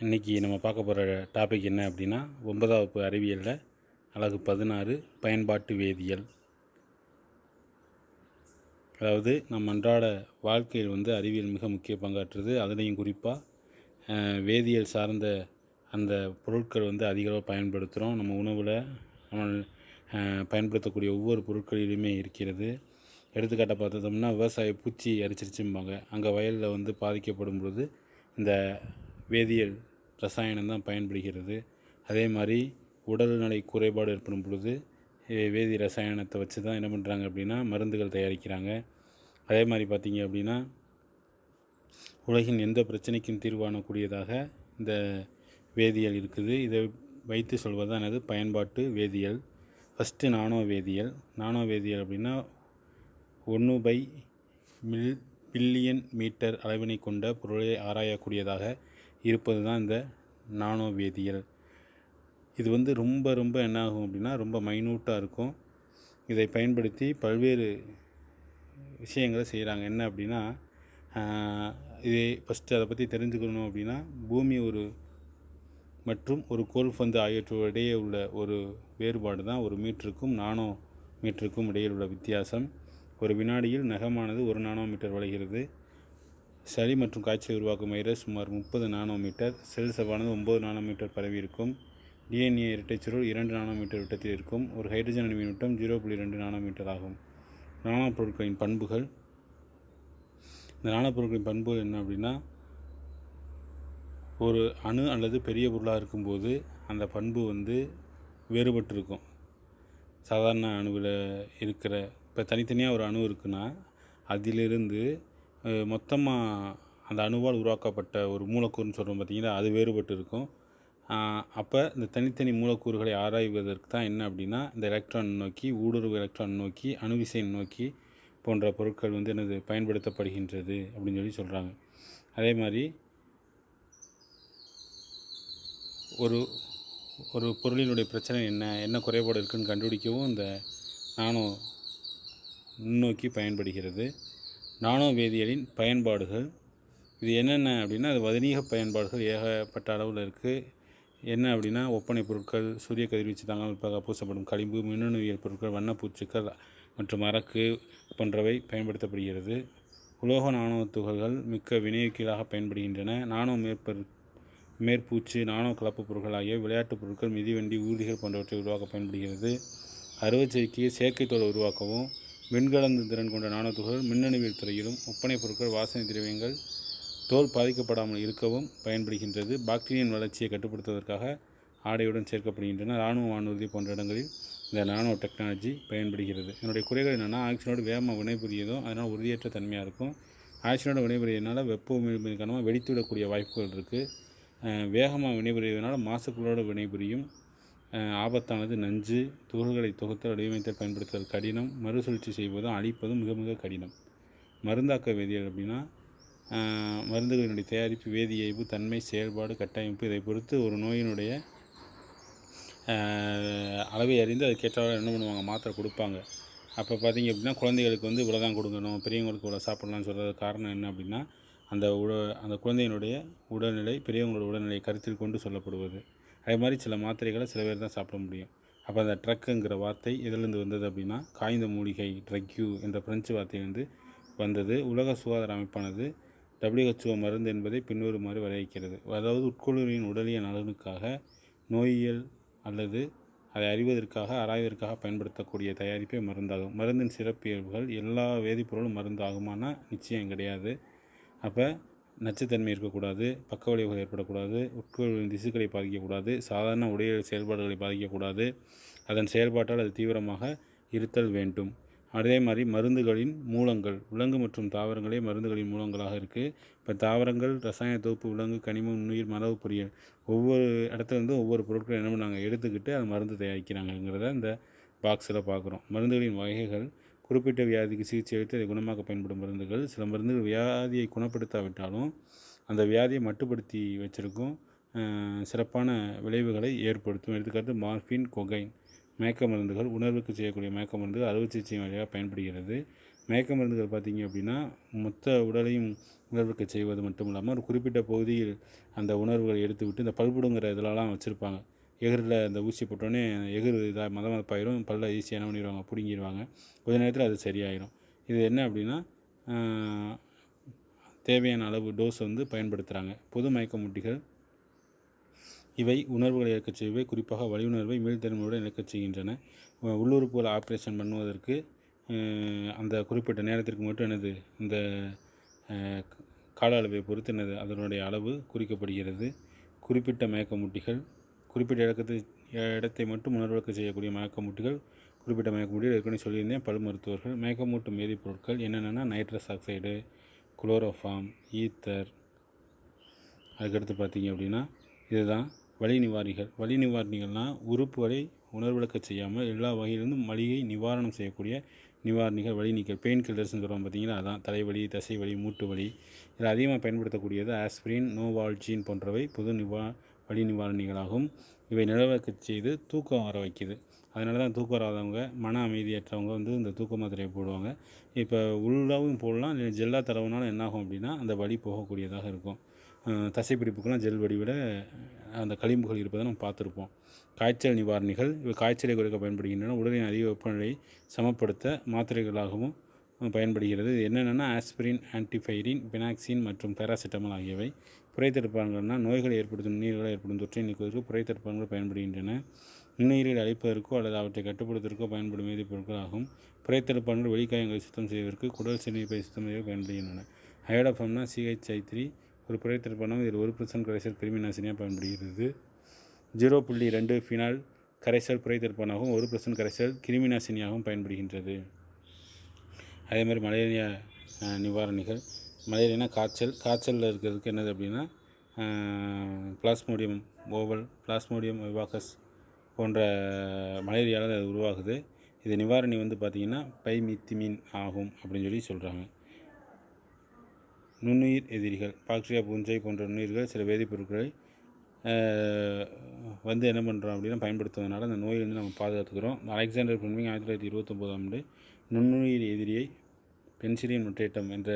இன்றைக்கி நம்ம பார்க்க போகிற டாபிக் என்ன அப்படின்னா ஒன்பதாம் வகுப்பு அறிவியலில் அழகு பதினாறு பயன்பாட்டு வேதியியல். அதாவது நம் அன்றாட வாழ்க்கையில் வந்து அறிவியல் மிக முக்கிய பங்காற்றுது. அதுலேயும் குறிப்பாக வேதியியல் சார்ந்த அந்த பொருட்கள் வந்து அதிகளவு பயன்படுத்துகிறோம் நம்ம உணவில் நம்ம பயன்படுத்தக்கூடிய ஒவ்வொரு பொருட்களிலுமே இருக்கிறது. எடுத்துக்காட்டாக பார்த்தோம்னா விவசாய பூச்சி அரிச்சிருச்சும்பாங்க. அங்கே வயலில் வந்து பாதிக்கப்படும் பொழுது இந்த வேதியியல் ரசாயனம் தான் பயன்படுகிறது. அதே மாதிரி உடல்நிலை குறைபாடு ஏற்படும் பொழுது வேதி ரசாயனத்தை வச்சு தான் என்ன பண்ணுறாங்க அப்படின்னா மருந்துகள் தயாரிக்கிறாங்க. அதே மாதிரி பார்த்தீங்க அப்படின்னா உலகின் எந்த பிரச்சனைக்கும் தீர்வானக்கூடியதாக இந்த வேதியியல் இருக்குது. இதை வைத்து சொல்வது எனது பயன்பாட்டு வேதியியல். ஃபஸ்ட்டு நானோ வேதியியல். நானோ வேதியியல் அப்படின்னா ஒன்று பை மில் பில்லியன் மீட்டர் அளவினை கொண்ட பொருளை ஆராயக்கூடியதாக இருப்பது தான் இந்த நானோ வேதியியல் இது வந்து ரொம்ப ரொம்ப என்னாகும் அப்படின்னா ரொம்ப மைனூட்டாக இருக்கும். இதை பயன்படுத்தி பல்வேறு விஷயங்களை செய்கிறாங்க என்ன அப்படின்னா இதை ஃபஸ்ட்டு அதை பற்றி தெரிஞ்சுக்கணும் அப்படின்னா பூமி ஒரு மற்றும் ஒரு கோல்ஃபந்து ஆகியவற்றுக்கு இடையே உள்ள ஒரு வேறுபாடு தான் ஒரு மீட்டருக்கும் நானோ மீட்டருக்கும் இடையில் உள்ள வித்தியாசம். ஒரு வினாடியில் நகமானது ஒரு நானோ மீட்டர் வளைகிறது. சளி மற்றும் காய்ச்சல் உருவாக்கும் வைரஸ் சுமார் முப்பது நானோமீட்டர் செல் சவானது ஒம்பது நானோமீட்டர் பரவி இருக்கும். டிஎன்ஏ இரட்டைச்சுருள் இரண்டு நானோமீட்டர் விட்டத்தில் இருக்கும். ஒரு ஹைட்ரஜன் அணுவின் விட்டம் ஜீரோ புள்ளி ரெண்டு நானோமீட்டர் ஆகும். நானோ பொருட்களின் பண்புகள். இந்த நானோ பொருட்களின் பண்புகள் என்ன அப்படின்னா ஒரு அணு அல்லது பெரிய பொருளாக இருக்கும்போது அந்த பண்பு வந்து வேறுபட்டிருக்கும். சாதாரண அணுவில் இருக்கிற இப்போ தனித்தனியாக ஒரு அணு இருக்குன்னா அதிலிருந்து மொத்தமாக அந்த அணுவால் உருவாக்கப்பட்ட ஒரு மூலக்கூறுன்னு சொல்கிறோம் பார்த்தீங்களா அது வேறுபட்டு இருக்கும். அப்போ இந்த தனித்தனி மூலக்கூறுகளை ஆராய்வதற்கு தான் என்ன அப்படின்னா இந்த எலக்ட்ரான் நோக்கி ஊடுருவு எலக்ட்ரான் நோக்கி அணுவிசை நோக்கி போன்ற பொருட்கள் வந்து எனது பயன்படுத்தப்படுகின்றது அப்படின்னு சொல்லி சொல்கிறாங்க அதே மாதிரி ஒரு ஒரு பொருளினுடைய பிரச்சனை என்ன என்ன குறைபாடு இருக்குன்னு கண்டுபிடிக்கவும் இந்த நானோ நுண்ணோக்கி பயன்படுகிறது. நானோ வேதியியலின் பயன்பாடுகள். இது என்னென்ன அப்படின்னா அது வதனீக பயன்பாடுகள் ஏகப்பட்ட அளவில் இருக்குது என்ன அப்படின்னா ஒப்பனை பொருட்கள் சூரிய கதிர்வீச்சு தாங்காமல் பூசப்படும் களிம்பு மின்னணுவியல் பொருட்கள் வண்ணப்பூச்சுக்கள் மற்றும் அரக்கு போன்றவை பயன்படுத்தப்படுகிறது. உலோக நானோ துகள்கள் மிக்க வினையூக்கிகளாக பயன்படுகின்றன. நானோ மேற்பொரு மேற்பூச்சு நானோ கலப்பு பொருட்கள் ஆகிய விளையாட்டுப் பொருட்கள் மிதிவண்டி ஊர்திகள் போன்றவற்றை உருவாக்க பயன்படுகிறது. அறுவை சிகிச்சையை செயற்கைத்தோல் உருவாக்கவும் மின்கலந்து திறன் கொண்ட நானோ துகள்கள் மின்னணுவியல் துறையிலும் ஒப்பனை பொருட்கள் வாசனை திரவியங்கள் தோல் பாதிக்கப்படாமல் இருக்கவும் பயன்படுகின்றது. பாக்டீரியன் வளர்ச்சியை கட்டுப்படுத்துவதற்காக ஆடையுடன் சேர்க்கப்படுகின்றன. இராணுவ வானூர்தி போன்ற இடங்களில் இந்த நானோ டெக்னாலஜி பயன்படுகிறது. என்னுடைய குறைகள் என்னென்னா ஆக்சிஜனோடு வேகமாக வினைபுரியதும் அதனால் உறுதியற்ற தன்மையாக இருக்கும். ஆக்சிஜனோட வினைபுரியதுனால வெப்ப உமிழ்வு காரணமாக வெடித்துவிடக்கூடிய வாய்ப்புகள் இருக்குது வேகமாக வினைபுரியதுனால மாசுக்களோடு வினைபுரியும் ஆபத்தானது நஞ்சு. துகள்களை தொகுத்தல் வடிவமைத்தல் பயன்படுத்துதல் கடினம். மறுசுழற்சி செய்வதும் அழிப்பதும் மிக மிக கடினம். மருந்தாக்க வேதியியல் அப்படின்னா மருந்துகளினுடைய தயாரிப்பு வேதியியல்பு தன்மை செயல்பாடு கட்டமைப்பு இதை பொறுத்து ஒரு நோயினுடைய அளவை அறிந்து அதுக்கேற்றவாறு என்ன பண்ணுவாங்க? மாத்திரை கொடுப்பாங்க. அப்போ பார்த்தீங்க அப்படின்னா குழந்தைகளுக்கு வந்து இவ்வளோ தான் கொடுக்கணும் பெரியவங்களுக்கு இவ்வளோ சாப்பிட்லான்னு சொல்கிறது காரணம் என்ன அப்படின்னா அந்த உட அந்த குழந்தையினுடைய உடல்நிலை பெரியவங்களோட உடல்நிலையை கருத்தில் கொண்டு சொல்லப்படுவது. அதே மாதிரி சில மாத்திரைகளை சில பேர் தான் சாப்பிட முடியும். அப்போ அந்த ட்ரக்குங்கிற வார்த்தை எதிலிருந்து வந்தது அப்படின்னா காய்ந்த மூலிகை ட்ரக்யூ என்ற பிரெஞ்சு வார்த்தையிலிருந்து வந்தது. உலக சுகாதார அமைப்பானது டபிள்யூஹெச்ஓ மருந்து என்பதை பின்வருமாறு வரையறுக்கிறது. அதாவது உட்கொள்ளுவின் உடலிய நலனுக்காக நோயியல் அல்லது அதை அறிவதற்காக ஆராய்வதற்காக பயன்படுத்தக்கூடிய தயாரிப்பே மருந்தாகும். மருந்தின் சிறப்பியல்புகள் எல்லா வேதிப்பொருளும் மருந்தாகுமானா நிச்சயம் கிடையாது. அப்போ நச்சுத்தன்மை இருக்கக்கூடாது பக்க விளைவுகள் ஏற்படக்கூடாது உட்கொள்ளின் திசுக்களை பாதிக்கக்கூடாது சாதாரண உடல் செயல்பாடுகளை பாதிக்கக்கூடாது. அதன் செயல்பாட்டால் அது தீவிரமாக இருத்தல் வேண்டும். அதே மாதிரி மருந்துகளின் மூலங்கள் விலங்கு மற்றும் தாவரங்களே மருந்துகளின் மூலங்களாக இருக்குது இப்போ தாவரங்கள் ரசாயன தொகுப்பு விலங்கு கனிமம் நுண்ணுயிர் மரபு பொரியல் ஒவ்வொரு இடத்துல ஒவ்வொரு பொருட்களும் என்ன பண்ணாங்க? எடுத்துக்கிட்டு அது மருந்து தயாரிக்கிறாங்கங்கிறத இந்த பாக்ஸில் பார்க்குறோம் மருந்துகளின் வகைகள் குறிப்பிட்ட வியாதிக்கு சிகிச்சை அளித்து அதை குணமாக்க பயன்படும் மருந்துகள். சில மருந்துகள் வியாதியை குணப்படுத்தாவிட்டாலும் அந்த வியாதியை மட்டுப்படுத்தி வச்சிருக்கும் சிறப்பான விளைவுகளை ஏற்படுத்தும். எடுத்துக்காட்டு மார்பின் கொகைன் மயக்க மருந்துகள் உணர்வுக்கு செய்யக்கூடிய மயக்க மருந்துகள் அறுவை சிகிச்சை வழியாக பயன்படுகிறது. மயக்க மருந்துகள் பார்த்தீங்க அப்படின்னா மொத்த உடலையும் உணர்வுக்கு செய்வது மட்டும் இல்லாமல் ஒரு குறிப்பிட்ட பகுதியில் அந்த உணர்வுகளை எடுத்துவிட்டு இந்த பல்புடுங்கிற இதிலலாம் வச்சுருப்பாங்க. எகிரில் அந்த ஊசி போட்டோடனே எகிர் இதாக மத மதப்பாயிரும் பல்ல ஈஸியாக என்ன பண்ணிடுவாங்க பிடுங்கிடுவாங்க. கொஞ்ச நேரத்தில் அது சரியாயிடும் இது என்ன அப்படின்னா தேவையான அளவு டோஸ் வந்து பயன்படுத்துகிறாங்க பொது மயக்க முட்டிகள் இவை உணர்வுகளை இழக்கச் செய்வை குறிப்பாக வலியுணர்வை மீள்தன்மையுடன் இழக்கச் செய்கின்றன. உள்ளுறுப்புகள் ஆப்ரேஷன் பண்ணுவதற்கு அந்த குறிப்பிட்ட நேரத்திற்கு மட்டும் எனது இந்த கால அளவை பொறுத்து எனது அதனுடைய அளவு குறிக்கப்படுகிறது. குறிப்பிட்ட மயக்க முட்டிகள் குறிப்பிட்ட இடத்தை இடத்தை மட்டும் உணர்விழக்க செய்யக்கூடிய மயக்கமூட்டிகள் குறிப்பிட்ட மயக்கமூட்டிகள் ஏற்கனவே சொல்லியிருந்தேன். பல் மருத்துவர்கள் மயக்கமூட்டும் வேதிப்பொருட்கள் என்னென்னா நைட்ரஸ் ஆக்சைடு குளோரோஃபார்ம் ஈத்தர். அதுக்கடுத்து பார்த்தீங்க அப்படின்னா இதுதான் வலி நிவாரிகள். வலி நிவாரணிகள்னால் உறுப்புகளை உணர்விழக்க செய்யாமல் எல்லா வகையிலிருந்தும் வலியை நிவாரணம் செய்யக்கூடிய நிவாரணிகள் வலி நீக்கல் பெயின் கில்லர்ஸ்னு சொல்கிறோம் பார்த்தீங்களா? அதான் தலைவலி தசை வலி மூட்டு வலி இதில் அதிகமாக பயன்படுத்தக்கூடியது ஆஸ்பிரின் நோவால்ஜின் போன்றவை பொது நிவா வலி நிவாரணிகளாகும் இவை நிலவிழக்க செய்து தூக்கம் வர வைக்குது. அதனால தான் தூக்கம் வராதவங்க மன அமைதியற்றவங்க வந்து இந்த தூக்க மாத்திரையை போடுவாங்க. இப்போ உள்ளாகவும் போடலாம் இல்லை ஜெல்லாக தரவுனாலும் என்னாகும் அப்படின்னா அந்த வலி போகக்கூடியதாக இருக்கும். தசைப்பிடிப்புக்கெல்லாம் ஜெல் வடிவில் அந்த களிம்புகள் இருப்பதை நம்ம பார்த்துருப்போம். காய்ச்சல் நிவாரணிகள் இவை காய்ச்சலை குறைக்க பயன்படுகின்றன. உடலின் அதிக வெப்பநிலை சமப்படுத்த மாத்திரைகளாகவும் பயன்படுகிறது. என்னென்னா ஆஸ்பிரின் ஆன்டிஃபைரின் பினாக்சின் மற்றும் பேராசிட்டமால் ஆகியவை. புரைத்தடுப்பான்கள்னால் நோய்களை ஏற்படுத்தும் நுண்ணுயிர்களை ஏற்படும் தொற்றை நீக்குவதற்கு புரைத்தடுப்பான்கள் பயன்படுகின்றன. நுண்ணீரில் அழிப்பதற்கோ அல்லது அவற்றை கட்டுப்படுத்துவதற்கோ பயன்படும் வேதிப்பொருட்கள் ஆகும் புரைத்தடுப்பான்கள் வெளிக்காயங்களை சுத்தம் செய்வதற்கு குடல் சிறுநீர்ப்பை சுத்தம் செய்ய பயன்படுகின்றன. ஹயோடஃபம்னா சிஹெச்ஐ த்ரீ ஒரு புரைத்தடுப்பானம் இதில் ஒரு பர்சன்ட் கரைசல் கிருமி நாசினியாக பயன்படுகிறது. ஜீரோ புள்ளி ரெண்டு ஃபினால் கரைசல் புரைத்தடுப்பானாகவும் ஒரு பர்சன்ட் கரைசல் கிருமி நாசினியாகவும் பயன்படுகின்றது. அதே மாதிரி மலேரியா நிவாரணிகள். மலேரியானா காய்ச்சல் காய்ச்சலில் இருக்கிறதுக்கு என்னது அப்படின்னா பிளாஸ்மோடியம் ஓவல் பிளாஸ்மோடியம் விவாகஸ் போன்ற மலேரியாவில் அது உருவாகுது. இது நிவாரணி வந்து பார்த்திங்கன்னா பைமித்திமீன் ஆகும் அப்படின்னு சொல்லி சொல்கிறாங்க நுண்ணுயிர் எதிரிகள் பாக்டீரியா பூஞ்சை போன்ற நுண்ணுயிர்கள் சில வேதிப்பொருட்களை வந்து என்ன பண்ணுறோம் அப்படின்னா பயன்படுத்துவதனால அந்த நோயிலிருந்து நம்ம பாதுகாத்துக்கிறோம். அலெக்சாண்டர் பிளமிங் ஆயிரத்தி தொள்ளாயிரத்தி இருபத்தொம்போதாம் ஆண்டு நுண்ணுயிர் எதிரியை பென்சிலின் முட்டேட்டம் என்ற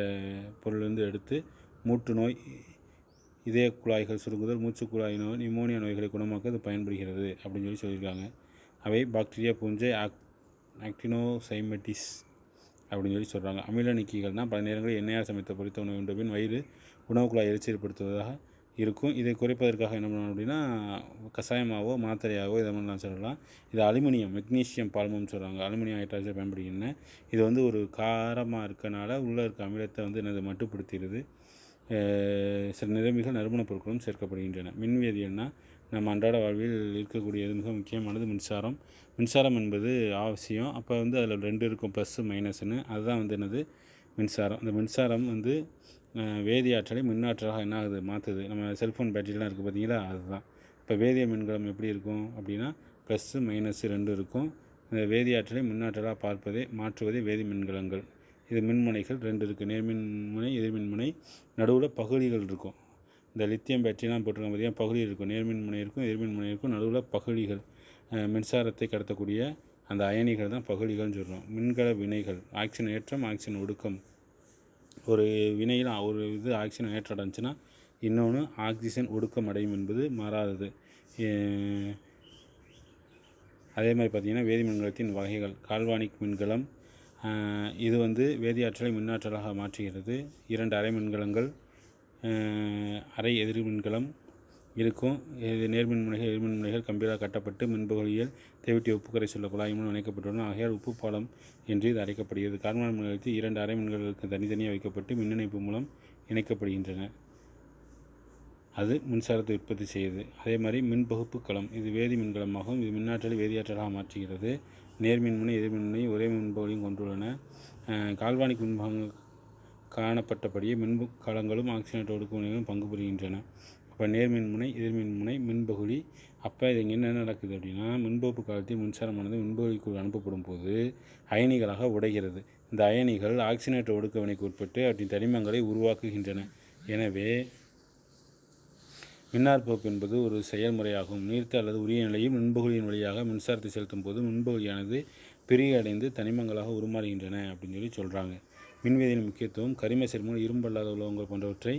பொருளிலிருந்து எடுத்து மூட்டு நோய் இதய குழாய்கள் சுருங்குதல் மூச்சு குழாய் நோய் நிமோனியா நோய்களை குணமாக்க இது பயன்படுகிறது அப்படின்னு சொல்லி சொல்லியிருக்காங்க. அவை பாக்டீரியா பூஞ்சை ஆக் ஆக்டினோசைமெட்டிஸ் அப்படின்னு சொல்லி சொல்கிறாங்க அமில நீக்கிகள்னால் பல நேரங்களில் எண்ணெயால் சமைத்த பொறித்த உணவு உண்ட. பின் வயிறு உணவு குழாய் எரிச்சல்படுத்துவதாக இருக்கும். இதை குறைப்பதற்காக என்ன பண்ணணும் அப்படின்னா கஷாயமாவோ மாத்திரையாகவோ இதை மாதிரிலாம் சொல்லலாம். இது அலுமினியம் மெக்னீஷியம் பால்மம்னு சொல்கிறாங்க அலுமினியம் ஹைட்ராக்சைடு பயன்படுகின்றன இது வந்து ஒரு காரமாக இருக்கனால உள்ளே இருக்க அமிலத்தை வந்து என்னது? மட்டுப்படுத்திடுது. சில நிலைமைகள் நறுமணப் பொருட்களும் சேர்க்கப்படுகின்றன. மின்வேதியல்னா நம்ம அன்றாட வாழ்வில் இருக்கக்கூடியது மிக முக்கியமானது மின்சாரம். மின்சாரம் என்பது அவசியம். அப்போ வந்து அதில் ரெண்டு இருக்கும் ப்ளஸ்ஸு மைனஸ்னு அதுதான் வந்து என்னது? மின்சாரம். இந்த மின்சாரம் வந்து வேதியாற்றலை மின்னாற்றலாக என்ன ஆகுது? மாற்றுது நம்ம செல்ஃபோன் பேட்டரிலாம் இருக்குது பார்த்தீங்களா அதுதான். இப்போ வேதிய மின்கலம் எப்படி இருக்கும் அப்படின்னா ப்ளஸ்ஸு மைனஸ்ஸு ரெண்டு இருக்கும். இந்த வேதியாற்றலை மின்னாற்றலாக பார்ப்பதே மாற்றுவதே வேதி மின்கலங்கள். இது மின்முனைகள் ரெண்டு இருக்குது நேர்மின்முனை எதிர்மின்முனை நடுவில் பகுதிகள் இருக்கும். இந்த லித்தியம் பேட்டரிலாம் போட்டிருக்காங்க பார்த்தீங்கன்னா பகுதி இருக்கும். நேர்மின் முனை இருக்கும் எதிர்மின் முனை இருக்கும் நடுவில் பகுதிகள். மின்சாரத்தை கடத்தக்கூடிய அந்த அயனிகள் தான் பகுதிகள்னு சொல்கிறோம் மின்கல வினைகள். ஆக்சிஜன் ஏற்றம் ஆக்சிஜன் ஒடுக்கம். ஒரு வினையில் ஒரு இது ஆக்சிஜன் ஏற்றம் அடைஞ்சுன்னா இன்னொன்று ஆக்சிஜன் ஒடுக்கம் அடையும் என்பது மாறாதது. அதே மாதிரி பார்த்திங்கன்னா வேதி மின்கலத்தின் வகைகள் கால்வானிக் மின்கலம் இது வந்து வேதியாற்றலை மின்னாற்றலாக மாற்றுகிறது. இரண்டு அரை மின்கலங்கள் அரை எதிர் மின்கலம் இருக்கும். இது நேர்மின் முனைகள் எதிர்மின் முனைகள் கம்பீராக கட்டப்பட்டு மின்பகுதியில் தேவைட்டி உப்பு கரைசல் குழாய் மூலம் இணைக்கப்பட்டுள்ளன. ஆகையால் உப்பு பாலம் என்று இது அழைக்கப்படுகிறது. கார்மான மின்கலத்தில் இரண்டு அரை மின்களுக்கு தனித்தனியாக வைக்கப்பட்டு மின் இணைப்பு மூலம் இணைக்கப்படுகின்றன. அது மின்சாரத்தை உற்பத்தி செய்யுது. அதே மாதிரி மின்பகுப்பு களம் இது வேதி மின்கலமாகவும் இது மின்னாற்றலை வேதியாற்றலாக மாற்றுகிறது. நேர்மின்முனை எதிர்மின்முனை ஒரே மின்பகுதியும் கொண்டுள்ளன. கால்வானிக் மின்பாகங்கள் காணப்பட்டபடியே மின்பு களங்களும் ஆக்சிஜனேற்ற ஒடுக்குமுனைகளும் பங்கு புரிகின்றன. அப்போ நேர்மின்முனை எதிர்மின்முனை மின்பகுதி. அப்போ இது என்ன நடக்குது அப்படின்னா மின்பகுப்பு காலத்தில் மின்சாரமானது மின்பகுதிக்குள் அனுப்பப்படும் போது அயனிகளாக உடைகிறது. இந்த அயனிகள் ஆக்சிஜனேற்ற ஒடுக்கவினைக்கு உட்பட்டு அவற்றின் தனிமங்களை உருவாக்குகின்றன. எனவே மின்னாற்பகுப்பு என்பது ஒரு செயல்முறையாகும். நீர்த்த அல்லது உரிய நிலையில் மின்பகுதியின் வழியாக மின்சாரத்தை செலுத்தும் போது மின்பகுதியானது பிரியடைந்து தனிமங்களாக உருமாறுகின்றன அப்படின்னு சொல்லி சொல்கிறாங்க மின்வேதியின் முக்கியத்துவம் கரிம சேர்மங்கள் இரும்பல்லாத உலோகங்கள் போன்றவற்றை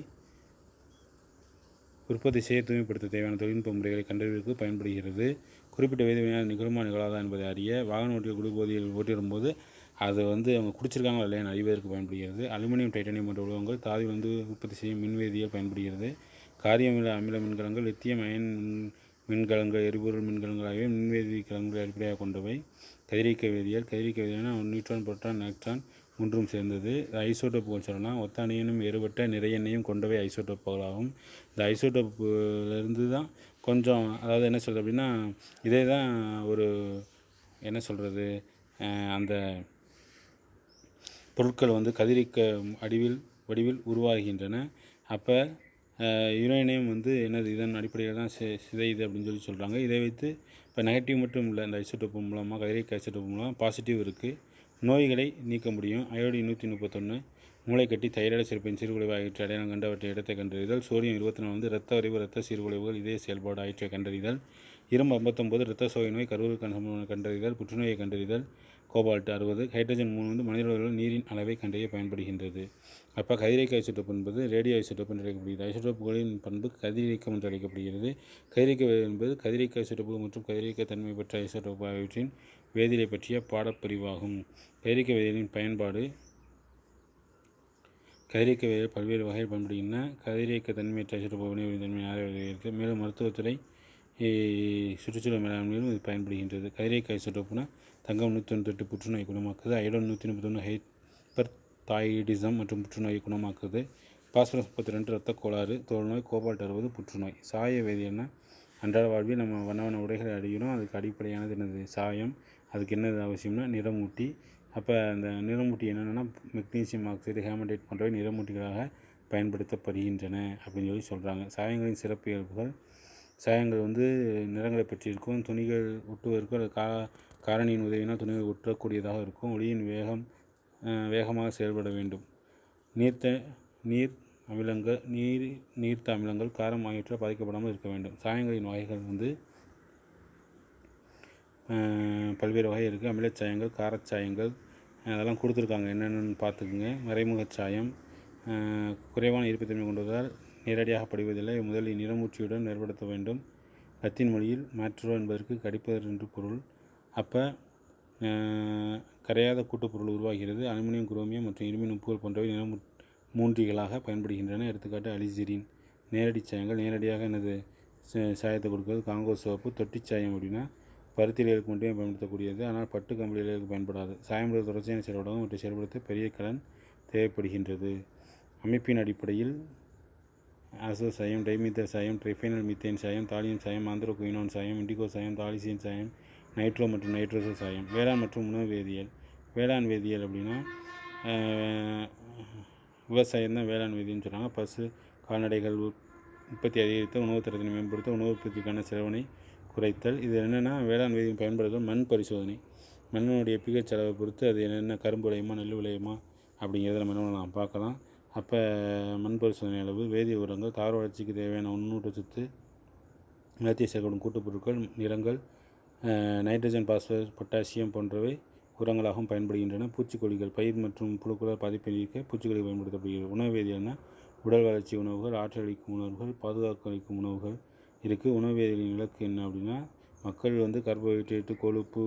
உற்பத்தி செய்ய தூய்மைப்படுத்த தேவையான தொழில்நுட்ப முறைகளை கண்டறிவதற்கு பயன்படுகிறது. குறிப்பிட்ட வேதிவினையால் நிகழுமா நிகழாதா என்பதை அறிய வாகன ஓட்டிய குடிபோதையில் ஓட்டிடும்போது அது வந்து அவங்க குடிச்சிருக்காங்களா இல்லையா அறிவதற்கு பயன்படுகிறது. அலுமினியம் டைட்டானியம் போன்ற உலகங்கள் தாதி வந்து உற்பத்தி செய்யும் மின்வேதியியல் பயன்படுகிறது. காரியமில அமில மின்கலங்கள் லித்தியம் அயன் மின் மின்கலங்கள் எரிபொருள் மின்கலங்கள் ஆகியவை மின்வேதி கலங்களை அடிப்படையாக கொண்டவை. கதிரியக்க வேதியியல் கதிரியக்க வேதியான நியூட்ரான் புரோட்டான் எலக்ட்ரான் ஒன்றும் சேர்ந்தது. ஐசோடோப்புகள் சொல்லலாம் ஒத்தானியனும் வேறுபட்ட நிறைய எண்ணையும் கொண்டவை ஐசோடோப்புகளாகும் இந்த ஐசோடோப்புலேருந்து தான் கொஞ்சம் அதாவது என்ன சொல்கிறது அப்படின்னா இதே தான் ஒரு என்ன சொல்கிறது அந்த பொருட்கள் வந்து கதிரிக்க அடிவில் வடிவில் உருவாகின்றன. அப்போ யுரேனியம் வந்து என்னது இதன் அடிப்படையில் தான் சி சிதையுது அப்படின்னு சொல்லி சொல்கிறாங்க இதை வைத்து இப்போ நெகட்டிவ் மட்டும் இல்லை இந்த ஐசோடோப்பு மூலமாக கதிரிக்க ஐசோடோப்பு மூலமாக பாசிட்டிவ் இருக்குது நோய்களை நீக்க முடியும். அயோடின் நூற்றி முப்பத்தொன்று மூளைக்கட்டி தைராய்டு சிறப்பின் சீர்குலைவு ஆகியவற்றை அடையாளம் கண்டவற்றை இடத்தை கண்டறிதல். சோடியம் இருபத்தி நாலு வந்து இரத்த அறிவு ரத்த சீர்குலைவுகள் இதய செயல்பாடு ஆகியவற்றை கண்டறிதல். இரும்பு ஐம்பத்தொம்போது ரத்த சோகை நோய் கருவுக்கான சம்பவம் கண்டறிதல் புற்றுநோயை கண்டறிதல். கோபால்ட் அறுபது ஹைட்ரஜன் மூணு வந்து மனிதர்கள் நீரின் அளவை கண்டறிய பயன்படுகின்றது. அப்போ கதிரியக்க ஐசோடோப் என்பது ரேடியோ ஐசோடோப் என்று அழைக்கப்படுகிறது. ஐசோடோப்புகளின் பண்பு கதிரியக்கம் என்று அழைக்கப்படுகிறது. கதிரிக்க என்பது கதிரிக்க ஐசோடோப்பு மற்றும் கதிரியக்க தன்மை பெற்ற ஐசோடோப்பு ஆகியவற்றின் வேதியியலை பற்றிய பாடப்பிரிவாகும். கைரிக்க வேதியியலின் பயன்பாடு. கதிரியக்க வேதியியல் பல்வேறு வகையில் பயன்படுகின்றன. கதிரியக்க தன்மையற்ற ஐசோடோப்பு தன்மை ஆராய்வதற்கு மேலும் மருத்துவத்துறை சுற்றுச்சூழல் மேலாண்மையிலும் இது பயன்படுகின்றது. கதிரியக்க ஐசோடோப்புனா தங்கம் நூற்றி தொண்ணூத்தெட்டு புற்றுநோய் குணமாக்குது. ஐடோன் நூற்றி முப்பத்தொன்று ஹைப்பர் தாயிடிசம் மற்றும் புற்றுநோயை குணமாக்குது. பாஸ்பரஸ் முப்பத்தி ரெண்டு ரத்த கோளாறு தோல்நோய் கோபால்ட் அறுபது புற்றுநோய். சாய வேதியல்னா அன்றாட வாழ்வில் நம்ம வண்ண வண்ண உடைகளை அடிக்கிறோம் அதுக்கு அடிப்படையானது என்னது? சாயம் அதுக்கு என்ன அவசியம்னா நிறமூட்டி. அப்போ அந்த நிறமூட்டி என்னென்னா மெக்னீசியம் ஆக்சைடு ஹேமடைட் போன்றவை நிறமூட்டிகளாக பயன்படுத்தப்படுகின்றன அப்படின்னு சொல்லி சொல்கிறாங்க சாயங்களின் சிறப்பு இயல்புகள் சாயங்கள் வந்து நிறங்களை பற்றியிருக்கும் துணிகள் ஒட்டுவதற்கும் அது கா காரணியின் உதவினால் துணிகள் ஒட்டக்கூடியதாக இருக்கும் ஒளியின் வேகம் வேகமாக செயல்பட வேண்டும். நீர்த்த நீர் அமிலங்கள் நீர் நீர்த்த அமிலங்கள் காரம் ஆகியவற்றால் பாதிக்கப்படாமல் இருக்க வேண்டும். சாயங்களின் வகைகள் வந்து பல்வேறு வகை இருக்குது அமிலச்சாயங்கள் காரச்சாயங்கள் அதெல்லாம் கொடுத்துருக்காங்க. என்னென்னு பார்த்துக்குங்க. மறைமுகச் சாயம் குறைவான ஈர்ப்புத்தன்மை கொண்டதால் நேரடியாக படிவதில்லை. முதலில் நிறமூச்சியுடன் ஏற்படுத்த வேண்டும். லத்தீன் மொழியில் மேட்ரோ என்பதற்கு கடிப்பதர் என்று பொருள். அப்போ கரையாத கூட்டுப்பொருள் உருவாகிறது. அலுமினியம் குரோமியம் மற்றும் இரும்பின் உப்புகள் போன்றவை நிறமூ மூன்றிகளாக பயன்படுகின்றன. எடுத்துக்காட்டு அலிசிரின். நேரடி சாயங்கள் நேரடியாக எனது சாயத்தை கொடுக்கிறது. காங்கோ சோப்பு தொட்டிச் சாயம் அப்படின்னா பருத்தி இலைகளுக்கு மட்டுமே பயன்படுத்தக்கூடியது. ஆனால் பட்டு கம்பளி இலைகளுக்கு பயன்படாது. சாயம்படுத்த தொடர்ச்சியான செயல்படாகும் இவற்றை செயல்படுத்த பெரிய கடன் தேவைப்படுகின்றது. அமைப்பின் அடிப்படையில் அசோ சாயம் டைமீத்தர் சாயம் ட்ரைஃபைனல் மீத்தேன் சாயம் தாலியம் சாயம் ஆந்திரோகுயினோன் சாயம் இண்டிகோ சாயம் தாலிசியன் சாயம் நைட்ரோ மற்றும் நைட்ரோசோ சாயம். வேளாண் மற்றும் உணவு வேதியியல். வேளாண் வேதியியல் அப்படின்னா விவசாயம் தான் வேளாண் வேதின்னு சொல்கிறாங்க பசு கால்நடைகள் உற்பத்தி அதிகரித்து உணவு தரத்தினை மேம்படுத்த உணவு உற்பத்திக்கான செலவினை குறைத்தல். இது என்னென்னா வேளாண் வேதியின் பயன்பாடுகள் மண் பரிசோதனை. மண்ணினுடைய பிகச் அளவை பொறுத்து அது என்னென்ன கரும்பு விளையுமா நெல் விளையுமா அப்படிங்கிறத நம்ம என்ன பார்க்கலாம். அப்போ மண் பரிசோதனை அளவு வேதிய உரங்கள் தாவர வளர்ச்சிக்கு தேவையான உன்னூட்டச்சத்து நிலத்தை சேர்க்கப்படும் கூட்டுப்பொருட்கள் நிறங்கள் நைட்ரஜன் பாஸ்பரஸ் பொட்டாசியம் போன்றவை உரங்களாகவும் பயன்படுகின்றன. பூச்சிக்கொல்லிகள் பயிர் மற்றும் புழுக்களால் பாதிப்பை நீக்க பூச்சிக்கொல்லி பயன்படுத்தப்படுகிறது. உணவு வேதியியல்னா உடல் வளர்ச்சி உணவுகள் ஆற்றல் அளிக்கும் உணவுகள் பாதுகாக்க அளிக்கும் உணவுகள் இருக்குது உணவு வேதியியலின் இலக்கு என்ன அப்படின்னா மக்கள் வந்து கார்போஹைட்ரேட்டு கொழுப்பு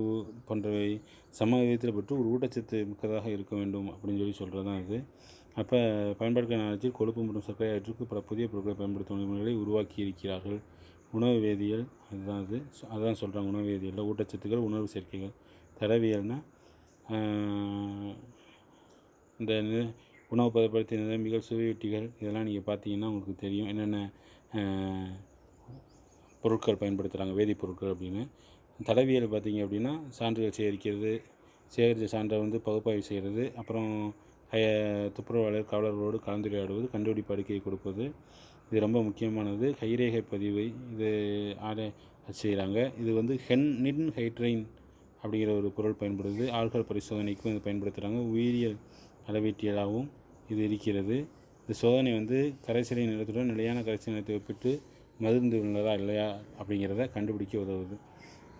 போன்றவை சம விதத்தில் பெற்று ஒரு ஊட்டச்சத்து மிக்கதாக இருக்க வேண்டும் அப்படின்னு சொல்லி சொல்கிறது தான் இது. அப்போ பயன்பாடுக்கான நேரத்தில் கொழுப்பு மற்றும் சர்க்கரை ஆற்றுக்கு பல புதிய பொருட்களை பயன்படுத்தும் முறைகளை உருவாக்கி இருக்கிறார்கள். உணவு வேதியியல் அதுதான் இது. அதுதான் சொல்கிறாங்க உணவு வேதியியலில். ஊட்டச்சத்துக்கள் உணவு சேர்க்கைகள். தடவியல்னால் இந்த உணவு பதப்படுத்திய நிரம்பிகள் சுவையொட்டிகள் இதெல்லாம் நீங்கள் பார்த்தீங்கன்னா உங்களுக்கு தெரியும். என்னென்ன பொருட்கள் பயன்படுத்துகிறாங்க வேதிப்பொருட்கள் அப்படின்னு. தடவியல் பார்த்திங்க அப்படின்னா சான்றுகள் சேகரிக்கிறது சேகரித்த சான்றை வந்து பகுப்பாய்வு செய்கிறது அப்புறம் துப்புரவாளர் காவலர்களோடு கலந்துரையாடுவது கண்டுபிடிப்பு அறிக்கையை கொடுப்பது. இது ரொம்ப முக்கியமானது. கைரேகை பதிவை இது ஆடை செய்கிறாங்க. இது வந்து ஹென் நின் ஹைட்ரைன் அப்படிங்கிற ஒரு பொருள் பயன்படுது. ஆள்கள் பரிசோதனைக்கும் இது பயன்படுத்துகிறாங்க உயிரியல் அளவீட்டியலாகவும் இது இருக்கிறது. இந்த சோதனை வந்து கரைசலின் நிலத்துடன் நிலையான கரைசல் நிலத்தை ஒப்பிட்டு மருந்து உள்ளதா இல்லையா அப்படிங்கிறத கண்டுபிடிக்க உதவுது.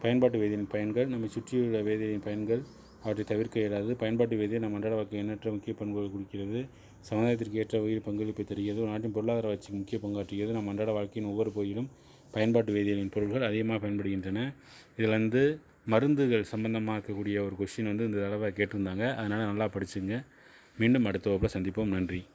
பயன்பாட்டு வேதியின் பயன்கள் நம்மை சுற்றியுள்ள வேதியின் பயன்கள் அவற்றை தவிர்க்க இயலாது. பயன்பாட்டு வேதியை நம் அன்றாட வாழ்க்கை எண்ணற்ற முக்கிய பண்புகள் குறிக்கிறது. சமுதாயத்திற்கு ஏற்ற வகையில் பங்களிப்பை தருகிறது. நாட்டின் பொருளாதார வளர்ச்சிக்கு முக்கிய பங்காற்றுகிறது. நம் அன்றாட வாழ்க்கையின் ஒவ்வொரு பகுதியிலும் பயன்பாட்டு வேதியியலின் பொருட்கள் அதிகமாக பயன்படுகின்றன. இதில் வந்து மருந்துகள் சம்பந்தமாக இருக்கக்கூடிய ஒரு கொஷின் வந்து இந்த தடவை கேட்டிருந்தாங்க. அதனால் நல்லா படிச்சுங்க. மீண்டும் அடுத்த வகுப்பில் சந்திப்போம். நன்றி.